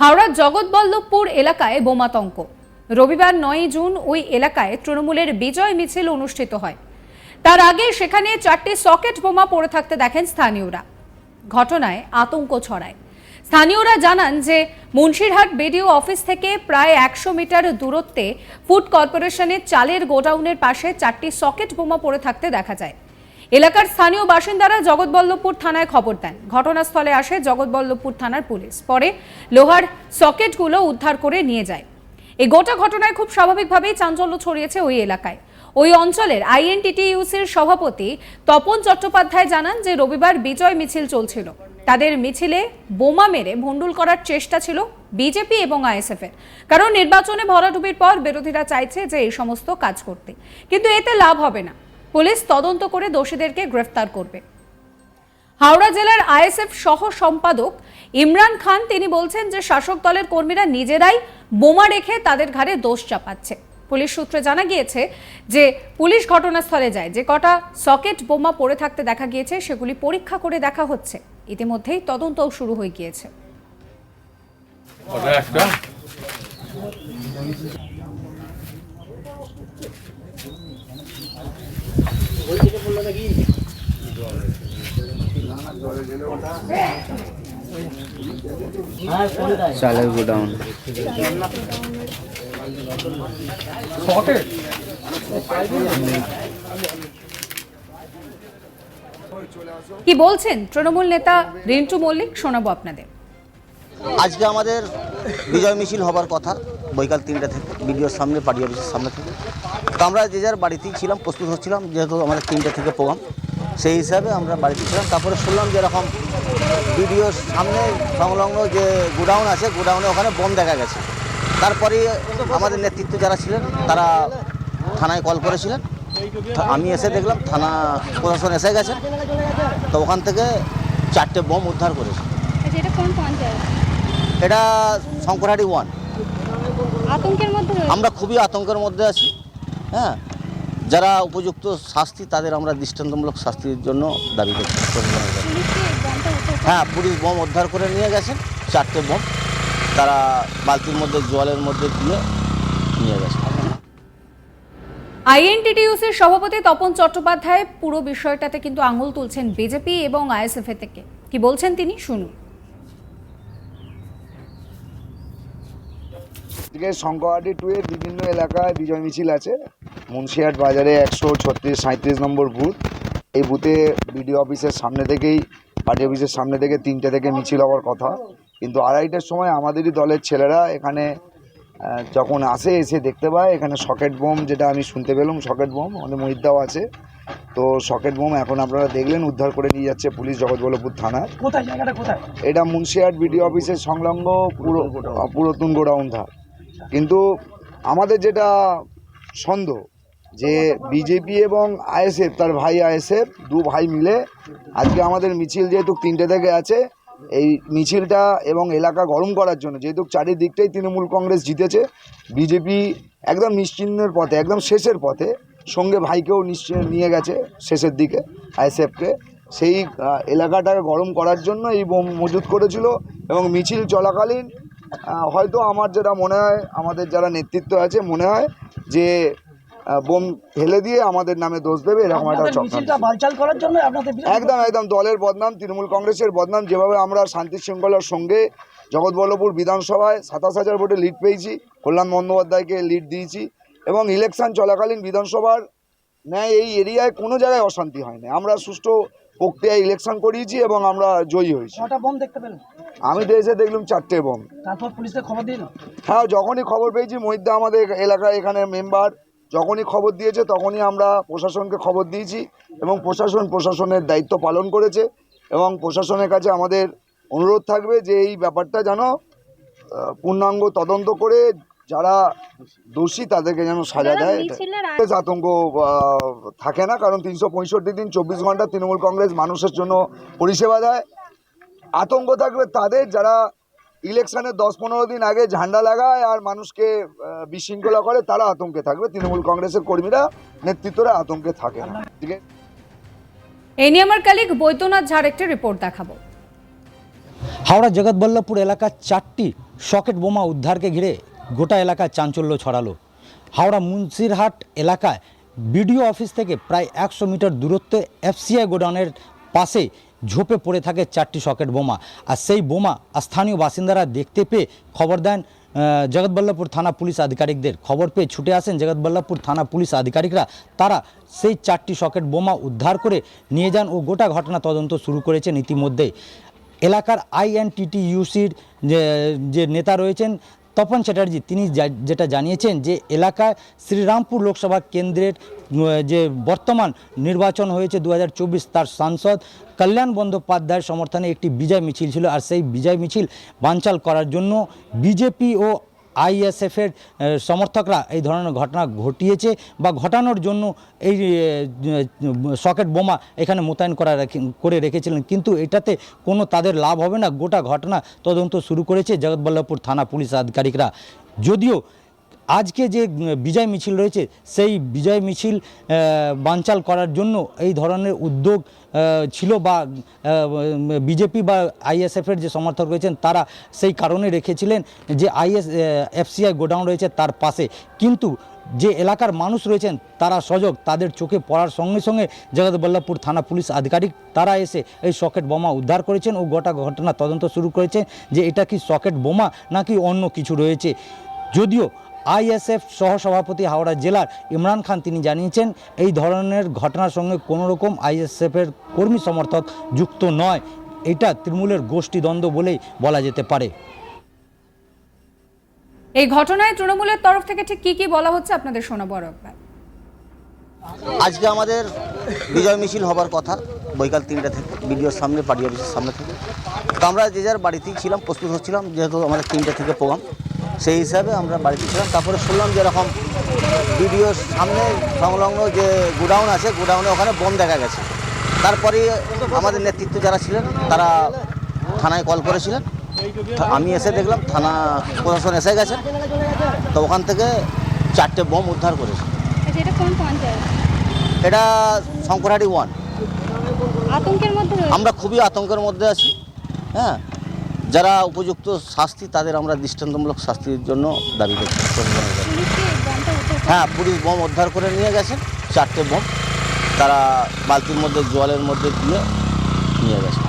হাওড়ার জগৎবল্লভপুর এলাকায় বোমাতঙ্ক রবিবার নয় জুন ওই এলাকায় তৃণমূলের বিজয় মিছিল অনুষ্ঠিত হয়। তার আগে সেখানে চারটি সকেট বোমা পড়ে থাকতে দেখেন স্থানীয়রা। ঘটনায় আতঙ্ক ছড়ায়। স্থানীয়রা জানান যে, মুন্সিরহাট বিডিও অফিস থেকে প্রায় একশো মিটার দূরত্বে ফুড কর্পোরেশনের চালের গোডাউনের পাশে চারটি সকেট বোমা পড়ে থাকতে দেখা যায়। এলাকার স্থানীয় বাসিন্দারা জগৎবল্লভপুর থানায় খবর দেন। ঘটনাস্থলে আসে জগৎবল্লভপুর থানার পুলিশ। পরে লোহার সকেটগুলো উদ্ধার করে নিয়ে যায়। এই গোটা ঘটনায় খুব স্বাভাবিকভাবেই চাঞ্চল্য ছড়িয়েছে ওই এলাকায়। ওই অঞ্চলের আইএনটিটিইউসির সভাপতি তপন চট্টোপাধ্যায় জানান যে, রবিবার বিজয় মিছিল চলছিল। তাদের মিছিলে বোমা মেরে ভণ্ডুল করার চেষ্টা ছিল বিজেপি এবং আইএসএফ এর কারণ নির্বাচনে ভরাডুবির পর বিরোধীরা চাইছে যে এই সমস্ত কাজ করতে। কিন্তু এতে লাভ হবে না। পুলিশ তদন্ত করে দোষীদেরকে গ্রেফতার করবে। হাওড়া জেলার আইএসএফ সহ সম্পাদক ইমরান খান তিনি বলছেন যে শাসক দলের কর্মীরা নিজেরাই বোমা রেখে তাদের ঘাড়ে দোষ চাপাচ্ছে। পুলিশ সূত্রে জানা গিয়েছে যে পুলিশ ঘটনাস্থলে যায়, যে কটা সকেট বোমা পড়ে থাকতে দেখা গিয়েছে সেগুলি পরীক্ষা করে দেখা হচ্ছে। ইতিমধ্যেই তদন্তও শুরু হয়ে গিয়েছে। ওটা একটা চালের গোডাউন কি বলছেন? তৃণমূল নেতা রিন্টু মল্লিক শোনাবো আপনাদের। আজকে আমাদের বিজয় মিছিল হবার কথা বৈকাল তিনটা থেকে বিডিওর সামনে পার্টি অফিসের সামনে থেকে। তো আমরা যে যার বাড়িতেই ছিলাম প্রস্তুত হচ্ছিলাম যেহেতু আমাদের তিনটা থেকে প্রোগ্রাম সেই হিসাবে আমরা বাড়িতে ছিলাম। তারপরে শুনলাম যে এরকম বিডিওর সামনে সংলগ্ন যে গোডাউন আছে গোডাউনে ওখানে বোম দেখা গেছে। তারপরে আমাদের নেতৃত্ব যারা ছিলেন তারা থানায় কল করেছিলেন। আমি এসে দেখলাম থানা প্রশাসন এসে গেছে। তো ওখান থেকে চারটে বোম উদ্ধার করেছে। আচ্ছা এটা শঙ্করহাটি ওয়ান। আমরা খুবই আতঙ্কের মধ্যে আছি হ্যাঁ। যারা উপযুক্ত শাস্তি তাদের আমরা দৃষ্টান্তমূলক শাস্তির জন্য দাবি করছি প্রশাসনের কাছে। পুলিশ কি বোমটা উদ্ধার হ্যাঁ পুলিশ বোম উদ্ধার করে নিয়ে গেছেন চারটে বোম। তারা বালতির মধ্যে জলের মধ্যে দিয়ে নিয়ে গেছে আইএনটিটিইউসির সভাপতি তপন চট্টোপাধ্যায় পুরো বিষয়টাতে কিন্তু আঙুল তুলছেন বিজেপি এবং আইএসএফ থেকে। কি বলছেন তিনি? শুনুন। আজকে শঙ্করহাটি টু এর বিভিন্ন এলাকায় বিজয় মিছিল আছে। মুন্সিহাট বাজারে একশো ছত্রিশ সাঁত্রিশ নম্বর বুথ। এই বুথে বিডিও অফিসের সামনে থেকেই পার্টি অফিসের সামনে থেকে তিনটে থেকে মিছিল হওয়ার কথা। কিন্তু আড়াইটার সময় আমাদেরই দলের ছেলেরা এখানে যখন আসে এসে দেখতে পায়। এখানে সকেট বোম যেটা আমি শুনতে পেলাম সকেট বোম আমাদের মহিদাও আছে। তো সকেট বোম এখন আপনারা দেখলেন উদ্ধার করে নিয়ে যাচ্ছে পুলিশ জগৎবল্লভপুর থানা। কোথায়? জায়গাটা কোথায়? এটা মুন্সিহাট বিডিও অফিসের সংলগ্ন পুরো পুরাতন গোডাউন। ধার কিন্তু আমাদের যেটা সন্দেহ যে বিজেপি এবং আইএসএফ তার ভাই আইএসএফ দু ভাই মিলে আজকে আমাদের মিছিল যেহেতু তিনটে থেকে আছে, এই মিছিলটা এবং এলাকা গরম করার জন্য, যেহেতু চারিদিকটাই তৃণমূল কংগ্রেস জিতেছে বিজেপি একদম নিশ্চিহ্নের পথে, একদম শেষের পথে সঙ্গে ভাইকেও নিশ্চয় নিয়ে গেছে শেষের দিকে আইএসএফকে সেই এলাকাটাকে গরম করার জন্য এই বোম মজুত করেছিল এবং মিছিল চলাকালীন হয়তো আমার যেটা মনে হয়, আমাদের যারা নেতৃত্ব আছে মনে হয় যে বোম ফেলে দিয়ে আমাদের নামে দোষ দেবে এরকম একটা একদম একদম দলের বদনাম তৃণমূল কংগ্রেসের বদনাম যেভাবে আমরা শান্তি শৃঙ্খলার সঙ্গে জগৎবল্লভপুর বিধানসভায় সাতাশ হাজার ভোটে লিড পেয়েছি কল্যাণ বন্দ্যোপাধ্যায়কে লিড দিয়েছি এবং ইলেকশন চলাকালীন বিধানসভার ন্যায় এই এরিয়ায় কোনো জায়গায় অশান্তি হয়নি আমরা সুষ্ঠু প্রক্রিয়ায় ইলেকশন করিয়েছি এবং আমরা জয়ী হয়েছি। আমি তো এসে দেখলাম চারটে বোম। হ্যাঁ যখনই খবর পেয়েছি মহিদ্দা আমাদের এলাকায় এখানে মেম্বার যখনই খবর দিয়েছে তখনই আমরা প্রশাসনকে খবর দিয়েছি এবং প্রশাসন প্রশাসনের দায়িত্ব পালন করেছে এবং প্রশাসনের কাছে আমাদের অনুরোধ থাকবে যে এই ব্যাপারটা যেন পূর্ণাঙ্গ তদন্ত করে যারা দোষী তাদেরকে যেন সাজা দেয়। আতঙ্ক থাকে না কারণ তিনশো পঁয়ষট্টি দিন চব্বিশ ঘণ্টা তৃণমূল কংগ্রেস মানুষের জন্য পরিষেবা দেয়। আতঙ্ক থাকবে তাদের যারা ইলেকশনের দশ পনেরো দিন আগে ঝান্ডা লাগায় আর মানুষকে বিশৃঙ্খলা করে তারা আতঙ্কে থাকবে। তৃণমূল কংগ্রেসের কর্মীরা নেতৃত্বরা আতঙ্কে থাকে না। ঠিক আছে? এই নিয়ে আমার কালিক বৈদ্যনাথ ঝাড় একটি রিপোর্ট দেখাবো। হাওড়া জগৎবল্লভপুর এলাকার চারটি সকেট বোমা উদ্ধারকে ঘিরে গোটা এলাকায় চাঞ্চল্য ছড়ালো। হাওড়া মুন্সিরহাট এলাকায় বিডিও অফিস থেকে প্রায় একশো মিটার দূরত্বে এফসিআই গোডাউনের পাশে ঝোপে পড়ে থাকে চারটি সকেট বোমা। আর সেই বোমা স্থানীয় বাসিন্দারা দেখতে পেয়ে খবর দেন জগৎবল্লভপুর থানা পুলিশ আধিকারিকদের। খবর পেয়ে ছুটে আসেন জগৎবল্লভপুর থানা পুলিশ আধিকারিকরা। তারা সেই চারটি সকেট বোমা উদ্ধার করে নিয়ে যান ও গোটা ঘটনা তদন্ত শুরু করেছেন ইতিমধ্যেই। এলাকার আইএনটিটি ইউসির যে যে নেতা রয়েছেন তপন চ্যাটার্জি, তিনি যেটা জানিয়েছেন যে এলাকায় শ্রীরামপুর লোকসভা কেন্দ্রের যে বর্তমান নির্বাচন হয়েছে দু হাজার চব্বিশ, তার সাংসদ কল্যাণ বন্দ্যোপাধ্যায়ের সমর্থনে একটি বিজয় মিছিল ছিল। আর সেই বিজয় মিছিল বানচাল করার জন্য বিজেপি ও আইএসএফের সমর্থকরা এই ধরনের ঘটনা ঘটিয়েছে বা ঘটানোর জন্য এই সকেট বোমা এখানে মোতায়েন করা করে রেখেছিলেন। কিন্তু এটাতে কোনো তাদের লাভ হবে না। গোটা ঘটনা তদন্ত শুরু করেছে জগৎবল্লভপুর থানা পুলিশ আধিকারিকরা। যদিও আজকে যে বিজয় মিছিল রয়েছে, সেই বিজয় মিছিল বানচাল করার জন্য এই ধরনের উদ্যোগ ছিল বা বিজেপি বা আইএসএফের যে সমর্থক রয়েছেন, তারা সেই কারণে রেখেছিলেন যে আইএস এফসিআই গোডাউন রয়েছে তার পাশে। কিন্তু যে এলাকার মানুষ রয়েছেন, তারা সজগ, তাদের চোখে পড়ার সঙ্গে সঙ্গে জগৎবল্লভপুর থানা পুলিশ আধিকারিক, তারা এসে এই সকেট বোমা উদ্ধার করেছেন ও গোটা ঘটনা তদন্ত শুরু করেছেন যে এটা কি সকেট বোমা নাকি অন্য কিছু রয়েছে। যদিও আইএসএফ সহসভাপতি হাওড়া জেলার ইমরান খান তিনি জানিয়েছেন এই ধরনের ঘটনার সঙ্গে কোনো রকম আইএসএফের কর্মী সমর্থক যুক্ত নয়। এটা তৃণমূলের গোষ্ঠীদ্বন্দ্ব বলেই বলা যেতে পারে। এই ঘটনায় তৃণমূলের তরফ থেকে ঠিক কি কি বলা হচ্ছে আপনাদের শোনাবো আরও একবার। আজকে আমাদের বিজয় মিছিল হবার কথা বৈকাল তিনটা থেকে বিডিওর সামনে পার্টি অফিসের সামনে থেকে। তো আমরা যে যার বাড়িতেই ছিলাম প্রস্তুত হচ্ছিলাম যেহেতু আমাদের তিনটে থেকে প্রোগ্রাম। সেই হিসাবে আমরা বাড়িতে ছিলাম। তারপরে শুনলাম যে এরকম সামনে সংলগ্ন যে গোডাউন আছে গোডাউনে ওখানে বোম দেখা গেছে। তারপরে আমাদের নেতৃত্ব যারা ছিলেন তারা থানায় কল করেছিলেন। আমি এসে দেখলাম থানা প্রশাসন এসে গেছে। তো ওখান থেকে চারটে বোম উদ্ধার করেছে। আচ্ছা এটা শঙ্করহাটি ওয়ান আমরা খুবই আতঙ্কের মধ্যে আছি। হ্যাঁ যারা উপযুক্ত শাস্তি, তাদের আমরা দৃষ্টান্তমূলক শাস্তির জন্য দাবি করছি। হ্যাঁ পুলিশ বোম উদ্ধার করে নিয়ে গেছেন চারটে বোম। তারা বালতির মধ্যে জলের মধ্যে দিয়ে নিয়ে গেছে।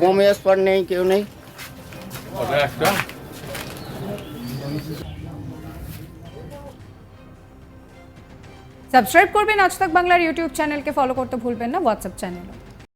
বোম এক্সপার্ট নেই, কেউ নেই। সাবস্ক্রাইব করবেন আজ তাক বাংলার ইউটিউব চ্যানেলকে ফলো করতে ভুলবেন না হোয়াটসঅ্যাপ চ্যানেলও